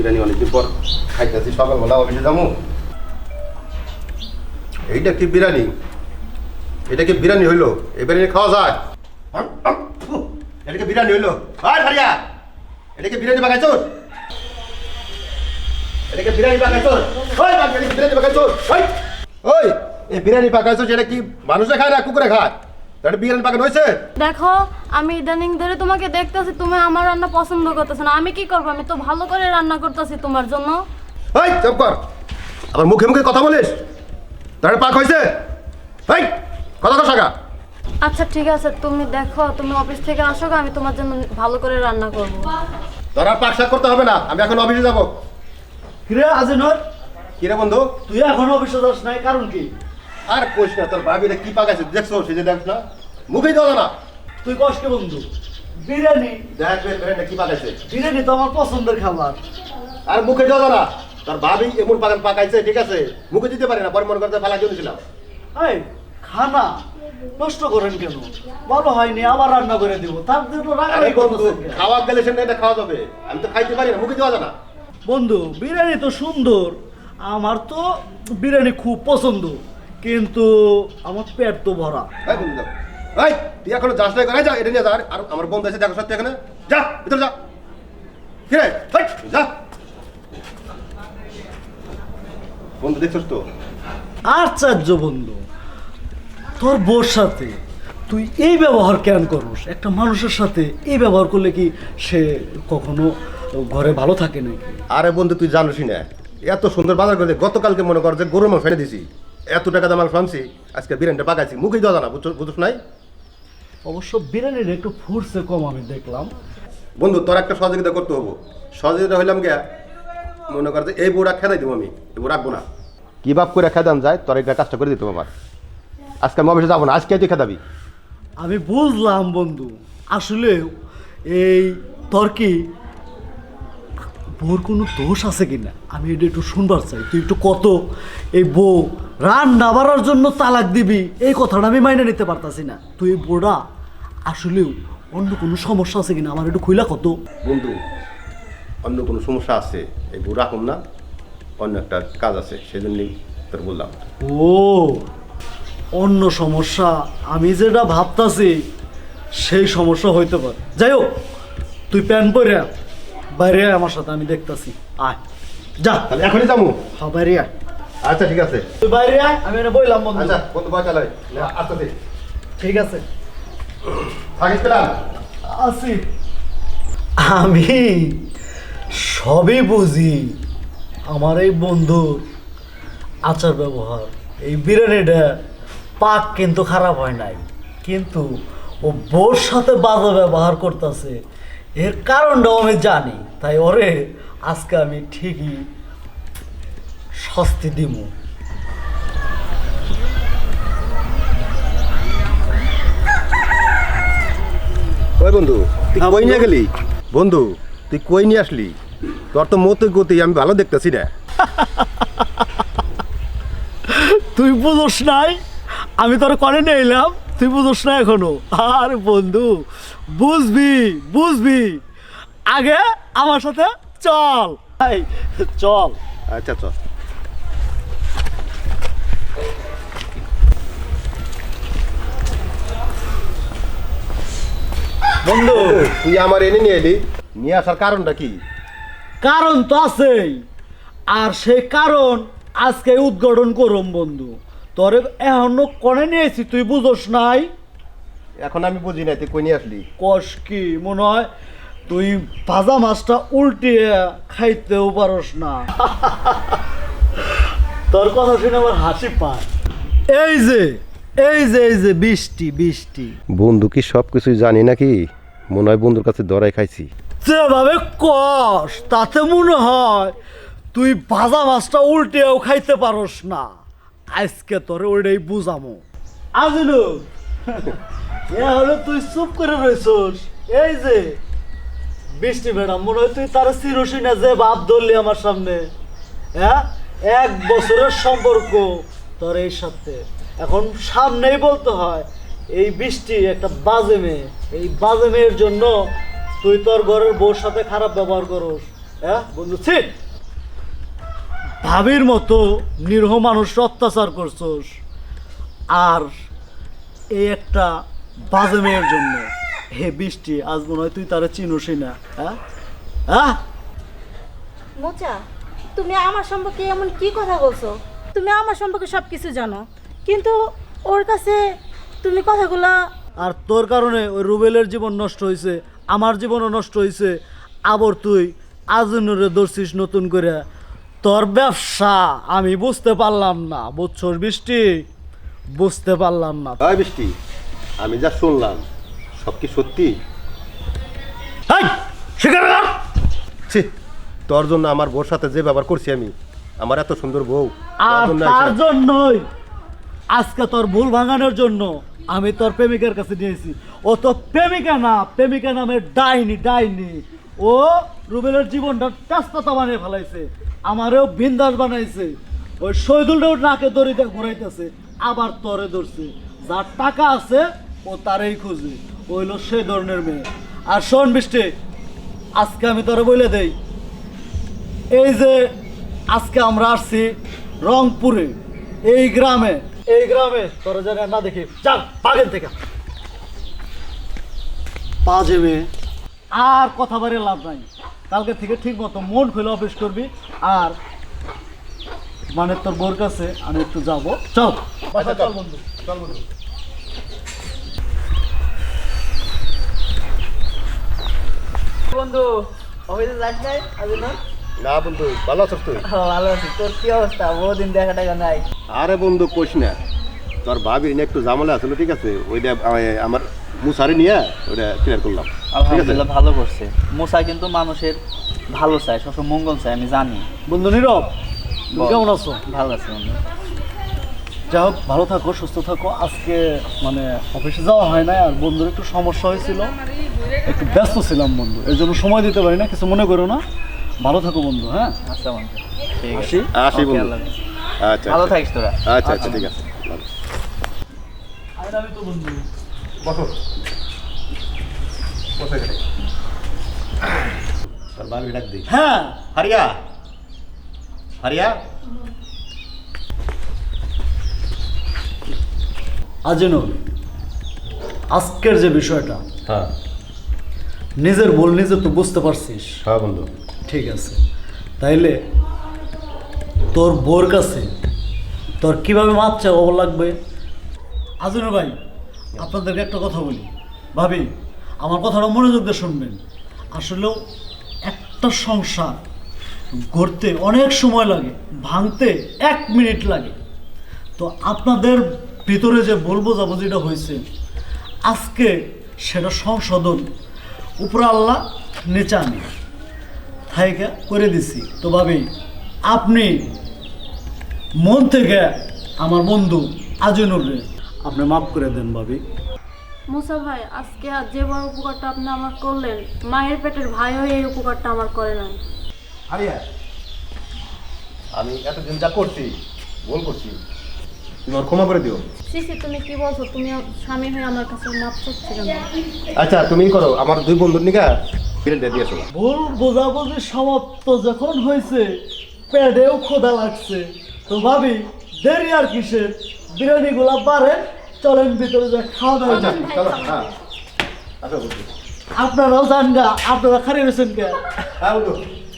বিরিয়ানি অনেকদিন পর খাইতেছি, সকালবেলা অফিসে যাব। এইটা কি বিরিয়ানি? এটা কি বিরিয়ানি হইল? এই বিরিয়ানি খাওয়া যায়? এটা কি বিরিয়ানি হইল? আয় ভারিয়া এটা কি বিরিয়ানি বাগাইছো এটা কি বিরিয়ানি বাগাইছো ওই বিরিয়ানি বাগাইছো ওই ওই, এই বিরিয়ানি পাকাইছো যেটা কি মানুষে খায় না কুকুরে খায়? এটা বিরিয়ানি হয়েছে? দেখো আমি ইদানিং ধরে তোমাকে দেখতেছি তুমি আমার রান্না পছন্দ করতেছো না। আমি কি করব? আমি তো ভালো করে রান্না করতেছি তোমার জন্য। এই চুপ কর। আবার মুখে মুখে কথা বলিস? তাহলে পাক হয়েছে? এই কথা কর সাকা আচ্ছা ঠিক আছে তুমি দেখো তুমি অফিস থেকে আসো আমি তোমার জন্য ভালো করে রান্না করব। তোর পাক শাক করতে হবে না আমি এখন অফিসে যাব। কিরে আজিনর কি রে বন্ধু? তুই এখন অফিসে যাস নাই কারণ কি? আর কোশ না তোর ভাবিটা কি পাকাইছে দেখছ সে যে দেখছ না? মুখেই দেওয়া না। তুই কষ্ট বন্ধু? বিরিয়ানি। দেখ বে, বিরিয়ানিটা কি পাকাইছে। বিরিয়ানি তো আমার পছন্দের খাবার। আর মুখে দেওয়া না। তোর ভাবি এমন পাকান পাকাইছে ঠিক আছে? মুখে দিতে পারে না পরে মনে করতে ফালা দিয়েছিলাম এই খানা। নষ্ট করেন কেন? ভালো হয়নি আবার রান্না করে দিব। তার জন্য রাগারাগি করতেছেন খাওয়া গেলে সেটা এটা খাওয়া যাবে। আমি তো খাইতে পারি না মুখে দেওয়া যায় না। বন্ধু বিরিয়ানি তো সুন্দর। আমার তো বিরিয়ানি খুব পছন্দ। কিন্তু আমার পেট তো ভরা। এই বন্ধু। এই তুই এখনও যাস না করে যা এটা নিয়ে যা। আর আমার বন্ধু আছে দেখো সত্যি এখানে। যা ভিতরে যা। কি রে এই, যা। বন্ধু দেখছস তো? আশ্চর্য বন্ধু তোর বোর সাথে তুই এই ব্যবহার কেন করস? একটা মানুষের সাথে এই ব্যবহার করলে কি সে কখনো ঘরে ভালো থাকে নাকি? আরে বন্ধু তুই জানিস না। এত সুন্দর বাজার করে গতকালকে মনে কর যে গরু মাংস ফেলে দিছি। এত টাকা দাম মাংস আনছি আজকে বিরিয়ানিটা পাকাইছি। মুখে দেওয়া না বুঝছ নাই? অবশ্য বিরিয়ানির একটু ফুরসে কম আমি দেখলাম। বন্ধু তোর একটা সহযোগিতা করতে হব। সহযোগিতা হইলাম গিয়া মনে কর যে এই বউটা খেদাই দেবো আমি এই বউ রাখব না। কি বাপ করে খেদাম যায় তোর একটা কাজটা করে দিতে আমার। আজকে আমি অফিসে যাব না আজকে তুই খেদাবি। আমি বুঝলাম বন্ধু আসলে এই তর্কি বউর কোনো দোষ আছে কি না? আমি এটা একটু শুনবার চাই। তুই একটু কত এই বউ রান্না বাড়ার জন্য তালাক দিবি? এই কথাটা আমি মাইনে নিতে পারতাছি না। তুই বউটা আসলেও অন্য কোনো সমস্যা আছে কিনা আমার একটু খুইলা কত? বন্ধু অন্য কোনো সমস্যা আছে? এই বউ রাখুন না। অন্য একটা কাজ আছে সেই জন্যই তোর বললাম। ও অন্য সমস্যা। আমি যেটা ভাবতাছি সেই সমস্যা হইতে পারে। যাই হোক তুই প্যান পরে। বাইরে আয় আমার সাথে আমি দেখতাছি। আয়। যা। তাহলে এখনই যাব। হ্যাঁ বাইরে আয়। আচ্ছা ঠিক আছে। তুই বাইরে আয় আমি এটা বললাম বন্ধু। আচ্ছা বন্ধু ভয় চালাই আস্তে আস্তে ঠিক আছে। থাকিস পেলাম আসি আমি সবই বুঝি আমার এই বন্ধু আচার ব্যবহার। এই বিরিয়ানিটা পাক কিন্তু খারাপ হয় নাই। কিন্তু ও বোর সাথে বাজে ব্যবহার করতেছে। এর কারণটাও আমি জানি। তাই ওরে আজকে আমি ঠিকই শাস্তি দিব ওই বন্ধু? তুই কই নিয়ে গেলি? বন্ধু তুই কই নিয়ে আসলি? তোর তো মতো গতি আমি ভালো দেখতেছি না। তুই বুঝোস নাই? আমি তোর করে নিয়ে এলাম তুই বুঝোস না এখনও। আর বন্ধু বুঝবি বুঝবি। আগে আমার সাথে চল। চল। আচ্ছা চল। বন্ধু তুই আমার এনে নিয়ে এলি। নিয়ে আসার কারণটা কি? কারণ তো আছেই। আর সেই কারণ আজকে উদ্ঘাটন করুম বন্ধু। তোরে এখনও কনে নিয়েছি তুই বুঝোস নাই? এখন আমি বুঝি নাই তুই কই নিয়ে আসলি? কষ কি মনে হয় তুই ভাজা মাছটা উল্টিয়ে খাইতেও পারস না। তোর কথা শুনে আমার হাসি পায়। এই যে এই যে এই যে বৃষ্টি বৃষ্টি। বন্ধু কি সব কিছুই জানি নাকি? মনে হয় বন্ধুর কাছে দরাই খাইছি। যেভাবে কষ তাতে মনে হয় তুই ভাজা মাছটা উল্টেও খাইতে পারস না। আজকে তোরে ওইটাই বুঝামো। আজিলু এ হলো তুই চুপ করে রইছস। এই যে বৃষ্টি ম্যাডাম মনে হয় তুই তার চিরসি না, যে বাপ ধরলি আমার সামনে। হ্যাঁ? এক বছরের সম্পর্ক তোর এই সাথে। এখন সামনেই বলতে হয়, এই বৃষ্টি একটা বাজে মেয়ে। এই বাজে মেয়ের জন্য তুই তোর ঘরের বউর সাথে খারাপ ব্যবহার করস। হ্যাঁ বন্ধু? ছি! ভাবির মতো নিরহ মানুষ অত্যাচার করছোস। আর এই একটা বাজে মেয়ের জন্য। হে বৃষ্টি আজ মনে হয় তুই তারা চিনোসই না হ্যাঁ? হ্যাঁ? মোচা তুমি আমার সম্পর্কে এমন কি কথা বলছো? তুমি আমার সম্পর্কে সব কিছু জানো কিন্তু ওর কাছে তুমি কথাগুলো আর তোর কারণে ওই রুবেলের জীবন নষ্ট হয়েছে আমার জীবনও নষ্ট হয়েছে আবার তুই আজনুরে ধরছিস নতুন করে। তোর ব্যবসা আমি বুঝতে পারলাম না বুঝছস বৃষ্টি? বুঝতে পারলাম না। বৃষ্টি আমি যা শুনলাম সব কি সত্যি। ছি তোর জন্য আমার বউর সাথে যে ব্যবহার করছি আমি আমার এত সুন্দর বউ তোর জন্য তার আইসা- জন্যই। আজকে তোর ভুল ভাঙানোর জন্য আমি তোর প্রেমিকার কাছে নিয়েছি ও তো প্রেমিকা না প্রেমিকা নামে ডাইনি ডাইনি। ও রুবেলের জীবনটা তেজপাতা বানিয়ে ফেলাইছে আমারও বিন্দাস বানাইছে। ওই শহীদুলটাও নাকে দড়িতে ঘুরাইতেছে আবার তরে ধরছে। যার টাকা আছে ও তারই খুঁজে ওইলো সে ধরনের মেয়ে। আর শোন বৃষ্টি আজকে আমি তোরে বলে দেই, এই যে আজকে আমরা আসছি রংপুরে, এই গ্রামে এই গ্রামে, তোরা যেন না দেখি। চল পাগেন থেকে পা যাবে আর কথা বারে লাভ নাই। কালকে থেকে ঠিক মতো মন খুলে অফিস করবি। আর মানে তোর বোর কাছে আমি একটু যাব। চল। চল বন্ধু চল বন্ধু। বন্ধু। অফিসে যাস নাই আজ না? না বন্ধু ভালো আছিস তুই? ভালো আছি। তোর কি অবস্থা? বহুদিন দেখা টাকা নাই। আরে বন্ধু না। তোর ভাবির নিয়ে একটু ঝামেলা আসলে ঠিক আছে? ওইটা আমার মুসারি নিয়ে ওইটা ক্লিয়ার করলাম। ঠিক আছে? আলহামদুলিল্লাহ ভালো করছে। মুসা কিন্তু মানুষের ভালো চায় সবসময় মঙ্গল চায় আমি জানি। বন্ধু নীরব কেমন আছো? ভালো আছে বন্ধু। যাই হোক ভালো থাকো সুস্থ থাকো। আজকে মানে অফিসে যাওয়া হয় না আর বন্ধুর একটু সমস্যা হয়েছিল। একটু ব্যস্ত ছিলাম বন্ধু এর জন্য সময় দিতে পারি না কিছু মনে করো না। ভালো থাকো বন্ধু হ্যাঁ? আচ্ছা বন্ধু আসি? আসি? বন্ধু আচ্ছা। ভালো আচ্ছা। থাকিস তোরা। আচ্ছা আচ্ছা ঠিক আছে। আমি তো বন্ধু বসো। বসো এখানে তোর ভাবি ডাক দিই হ্যাঁ। হারিয়া? হারিয়া? আজিনুর আজকের যে বিষয়টা হ্যাঁ। নিজের বল নিজে তো বুঝতে পারছিস। হ্যাঁ বন্ধু। ঠিক আছে। তাইলে তোর বোর কাছে তোর কীভাবে মাপ চাওয়া লাগবে? আজনুর ভাই আপনাদেরকে একটা কথা বলি। ভাবি আমার কথাটা মনোযোগ দিয়ে শুনবেন। আসলেও একটা সংসার গড়তে অনেক সময় লাগে ভাঙতে এক মিনিট লাগে। তো আপনাদের ভিতরে যে বলব যাব যেটা হয়েছে আজকে সেটা সংশোধন উপর আল্লাহ নিচে আমি। থাইকা করে দিছি। তো ভাবি আপনি মন থেকে আমার বন্ধু আজিনুরে আপনি মাফ করে দেন ভাবি। মুসা ভাই আজকে আর যে বড় উপকারটা আপনি আমার করলেন মায়ের পেটের ভাই হয়ে এই উপকারটা আমার করে নাই। হারিয়া আমি এতদিন যা করছি ভুল করছি। তুমি আমার ক্ষমা করে দিও। সিসি তুমি কি বলছো? তুমি স্বামী হয়ে আমার কাছে মাপ চাচ্ছি কেন আচ্ছা তুমি করো আমার দুই বন্ধুর নিকা ফিরে দিয়ে আসো ভুল বোঝাবুঝি সমাপ্ত যখন হয়েছে পেটেও খোদা লাগছে। তো ভাবি দেরি আর কিসের? বিরিয়ানি গুলা পারে চলেন ভিতরে যা খাওয়া দাওয়া আচ্ছা চলো হ্যাঁ। আচ্ছা বন্ধু আপনারাও জান গা আপনারা খারি রয়েছেন কে হ্যাঁ বন্ধু।